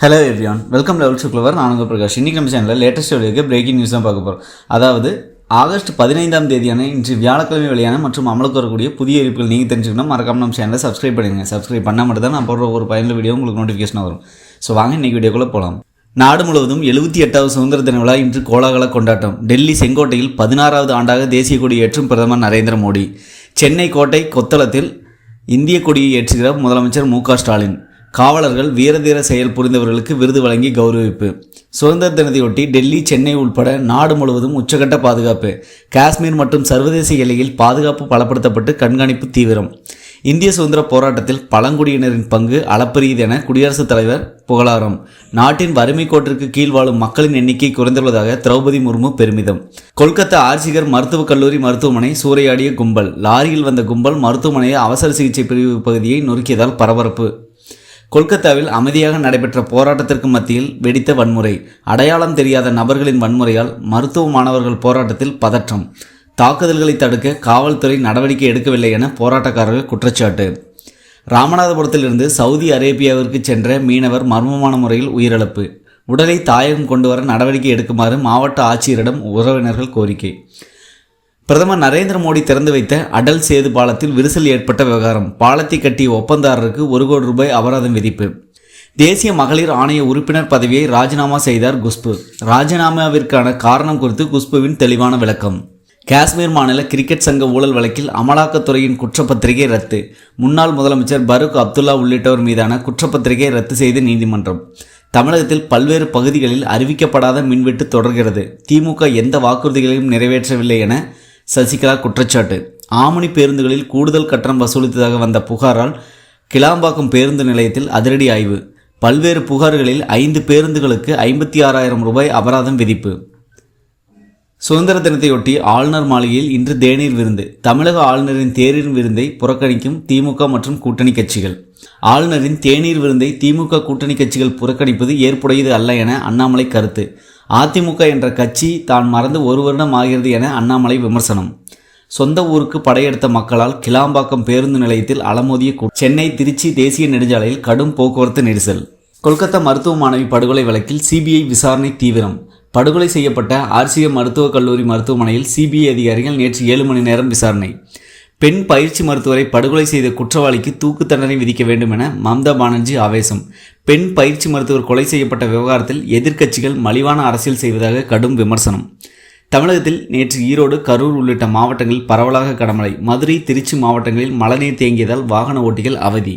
Hello everyone welcome லெவல் சுக்லவர் நான் உங்கள் பிரகாஷ். இன்றைக்கி நம்ம சேனலில் லேட்டஸ்ட் வீடியோக்கு பிரேக்கிங் நியூஸ் தான் பார்க்க போகிறோம் அதாவது ஆகஸ்ட் பதினைந்தாம் தேதியான இன்று வியாழக்கிழமை வெளியான மற்றும் அமலுக்கு வரக்கூடிய புதிய அறிவிப்புகள் நீங்கள் தெரிஞ்சுக்கணும் மறக்காம நம்ம சேனலை சப்ஸ்கிரைப் பண்ணுங்க சப்ஸ்கிரைப் பண்ணால் மட்டும் தான் நான் போடுற ஒரு பயனுள்ள வீடியோ உங்களுக்கு நோட்டிஃபிகேஷன் வரும். ஸோ வாங்க இன்றைக்கி வீடியோக்குள்ளே போகலாம் நாடு முழுவதும் எழுபத்தி எட்டாவது சுதந்திர தின விழா இன்று கோலாகல கொண்டாட்டம். டெல்லி செங்கோட்டையில் பதினாறாவது ஆண்டாக தேசிய கொடி ஏற்றும் பிரதமர் நரேந்திர மோடி. சென்னை கோட்டை கொத்தளத்தில் இந்திய கொடியை ஏற்றுகிறார் முதலமைச்சர் மு ஸ்டாலின். காவலர்கள் வீரதீர செயல் புரிந்தவர்களுக்கு விருது வழங்கி கௌரவிப்பு. சுதந்திர தினத்தையொட்டி டெல்லி சென்னை உட்பட நாடு முழுவதும் உச்சகட்ட பாதுகாப்பு. காஷ்மீர் மற்றும் சர்வதேச எல்லையில் பாதுகாப்பு பலப்படுத்தப்பட்டு கண்காணிப்பு தீவிரம். இந்திய சுதந்திர போராட்டத்தில் பழங்குடியினரின் பங்கு அளப்பரியது என குடியரசுத் தலைவர் புகழாரம். நாட்டின் வறுமை கோட்டிற்கு கீழ் வாழும் மக்களின் எண்ணிக்கை குறைந்துள்ளதாக திரௌபதி முர்மு பெருமிதம். கொல்கத்தா ஆர்சிகர் மருத்துவக் கல்லூரி மருத்துவமனை சூறையாடிய கும்பல். லாரியில் வந்த கும்பல் மருத்துவமனையை அவசர சிகிச்சை பிரிவு பகுதியை நொறுக்கியதால் பரபரப்பு. கொல்கத்தாவில் அமைதியாக நடைபெற்ற போராட்டத்திற்கு மத்தியில் வெடித்த வன்முறை. அடையாளம் தெரியாத நபர்களின் வன்முறையால் மருத்துவ மாணவர்கள் போராட்டத்தில் பதற்றம். தாக்குதல்களை தடுக்க காவல்துறை நடவடிக்கை எடுக்கவில்லை என போராட்டக்காரர்கள் குற்றச்சாட்டு. ராமநாதபுரத்திலிருந்து சவுதி அரேபியாவிற்கு சென்ற மீனவர் மர்மமான முறையில் உயிரிழப்பு. உடலை தாயகம் கொண்டு வர நடவடிக்கை எடுக்குமாறு மாவட்ட ஆட்சியரிடம் உறவினர்கள் கோரிக்கை. பிரதமர் நரேந்திர மோடி திறந்து வைத்த அடல் சேது பாலத்தில் விரிசல் ஏற்பட்ட விவகாரம். பாலத்தை கட்டிய ஒப்பந்தாரருக்கு ஒரு கோடி ரூபாய் அபராதம் விதிப்பு. தேசிய மகளிர் ஆணைய உறுப்பினர் பதவியை ராஜினாமா செய்தார் குஷ்பு ராஜினாமாவிற்கான காரணம் குறித்து குஷ்புவின் தெளிவான விளக்கம். காஷ்மீர் மாநில கிரிக்கெட் சங்க ஊழல் வழக்கில் அமலாக்கத்துறையின் குற்றப்பத்திரிகை ரத்து. முன்னாள் முதலமைச்சர் பரூக் அப்துல்லா உள்ளிட்டோர் மீதான குற்றப்பத்திரிகை ரத்து செய்த நீதிமன்றம். தமிழகத்தில் பல்வேறு பகுதிகளில் அறிவிக்கப்படாத மின்வெட்டு தொடர்கிறது. திமுக எந்த வாக்குறுதிகளையும் நிறைவேற்றவில்லை என சசிகலா குற்றச்சாட்டு. ஆமணி பேருந்துகளில் கூடுதல் கட்டணம் வசூலித்ததாக வந்த புகாரால் கிளாம்பாக்கம் பேருந்து நிலையத்தில் அதிரடி ஆய்வு. பல்வேறு புகார்களில் ஐந்து பேருந்துகளுக்கு ஐம்பத்தி ஆறாயிரம் ரூபாய் அபராதம் விதிப்பு. சுதந்திர தினத்தையொட்டி ஆளுநர் மாளிகையில் இன்று தேநீர் விருந்து தமிழக ஆளுநரின் தேநீர் விருந்தை புறக்கணிக்கும் திமுக மற்றும் கூட்டணி கட்சிகள். ஆளுநரின் தேநீர் விருந்தை திமுக கூட்டணி கட்சிகள் புறக்கணிப்பது ஏற்புடையது அல்ல என அண்ணாமலை கருத்து. அதிமுக என்ற கட்சி தான் மறந்து ஒரு வருடம் ஆகிறது என அண்ணாமலை விமர்சனம். சொந்த ஊருக்கு படையெடுத்த மக்களால் கிளாம்பாக்கம் பேருந்து நிலையத்தில் அலமோதிய சென்னை திருச்சி தேசிய நெடுஞ்சாலையில் கடும் போக்குவரத்து நெரிசல். கொல்கத்தா மருத்துவ மாணவி படுகொலை வழக்கில் சிபிஐ விசாரணை தீவிரம். படுகொலை செய்யப்பட்ட ஆர்சிஎம் மருத்துவக் கல்லூரி மருத்துவமனையில் சிபிஐ அதிகாரிகள் நேற்று ஏழு மணி நேரம் விசாரணை. பெண் பயிற்சி மருத்துவரை படுகொலை செய்த குற்றவாளிக்கு தூக்கு தண்டனை விதிக்க வேண்டும் என மம்தா பானர்ஜி ஆவேசம். பெண் பயிற்சி மருத்துவர் கொலை செய்யப்பட்ட விவகாரத்தில் எதிர்க்கட்சிகள் மலிவான அரசியல் செய்வதாக கடும் விமர்சனம். தமிழகத்தில் நேற்று ஈரோடு கரூர் உள்ளிட்ட மாவட்டங்களில் பரவலாக கடமழை மதுரை திருச்சி மாவட்டங்களில் மழைநீர் தேங்கியதால் வாகன ஓட்டிகள் அவதி.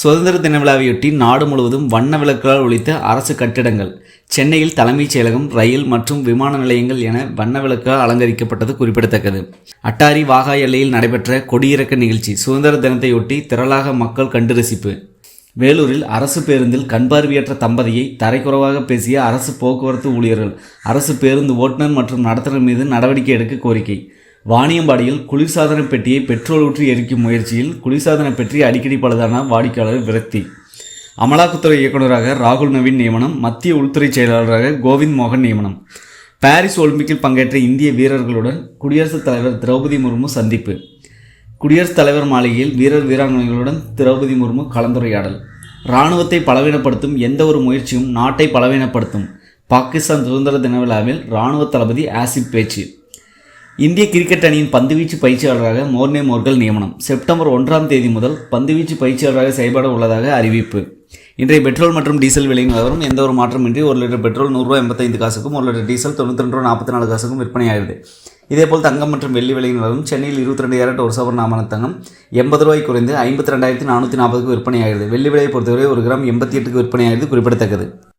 சுதந்திர தின விழாவையொட்டி நாடு முழுவதும் வண்ண விளக்குகளால் ஒழித்த அரசு கட்டிடங்கள். சென்னையில் தலைமைச் செயலகம் ரயில் மற்றும் விமான நிலையங்கள் என வண்ண விளக்கால் அலங்கரிக்கப்பட்டது குறிப்பிடத்தக்கது. அட்டாரி வாகா எல்லையில் நடைபெற்ற கொடியிறக்க நிகழ்ச்சி சுதந்திர தினத்தையொட்டி திரளாக மக்கள் கண்டு ரசிப்பு. வேலூரில் அரசு பேருந்தில் கண்பார்வையற்ற தம்பதியை தரைக்குறவாக பேசிய அரசு போக்குவரத்து ஊழியர்கள். அரசு பேருந்து ஓட்டுநர் மற்றும் நடத்துனர் மீது நடவடிக்கை எடுக்க கோரிக்கை. வாணியம்பாடியில் குளிர்சாதன பெட்டியை பெட்ரோல் ஊற்றி எரிக்கும் முயற்சியில் குளிர்சாதன பெட்டி அடிக்கடி பழுதான வாடிக்கையாளர் விரக்தி. அமலாக்கத்துறை இயக்குநராக ராகுல் நவீன் நியமனம் மத்திய உள்துறை செயலாளராக கோவிந்த் மோகன் நியமனம். பாரிஸ் ஒலிம்பிக்கில் பங்கேற்ற இந்திய வீரர்களுடன் குடியரசுத் தலைவர் திரௌபதி முர்மு சந்திப்பு. குடியரசுத் தலைவர் மாளிகையில் வீரர் வீராங்கனைகளுடன் திரௌபதி முர்மு கலந்துரையாடல். இராணுவத்தை பலவீனப்படுத்தும் எந்த ஒரு முயற்சியும் நாட்டை பலவீனப்படுத்தும். பாகிஸ்தான் சுதந்திர தின விழாவில் இராணுவ தளபதி ஆசிப் பேச்சு. இந்திய கிரிக்கெட் அணியின் பந்துவீச்சு பயிற்சியாளராக மோர்னே மோர்கல் நியமனம். செப்டம்பர் ஒன்றாம் தேதி முதல் பந்துவீச்சு பயிற்சியாளராக செயல்பட உள்ளதாக அறிவிப்பு. இன்றைய பெட்ரோல் மற்றும் டீசல் விலையின் நிலவரம் எந்த ஒரு மாற்றமின்றி ஒரு லிட்டர் பெட்ரோல் நூறுரூவா எண்பத்தைந்து காசுக்கும் ஒரு லிட்டர் டீசல் தொண்ணூற்றி ரெண்டு ரூபா நாற்பத்தி நாலு காசுக்கும் விற்பனையாகிறது. இதேபோல் தங்கம் மற்றும் வெள்ளி விலையின் நிலவரம் சென்னையில் இருபத்தி ரெண்டு கேரட் ஒரு சவரன் ஆமண தங்கம் எண்பது ரூபாய் குறைந்து ஐம்பத்தி ரெண்டாயிரத்தி நானூற்றி நாற்பதுக்கு விற்பனையாகிறது. வெள்ளி விலையை பொறுத்தவரை ஒரு கிராம் எண்பத்தி எட்டுக்கு விற்பனையாகிறது குறிப்பிடத்தக்கது.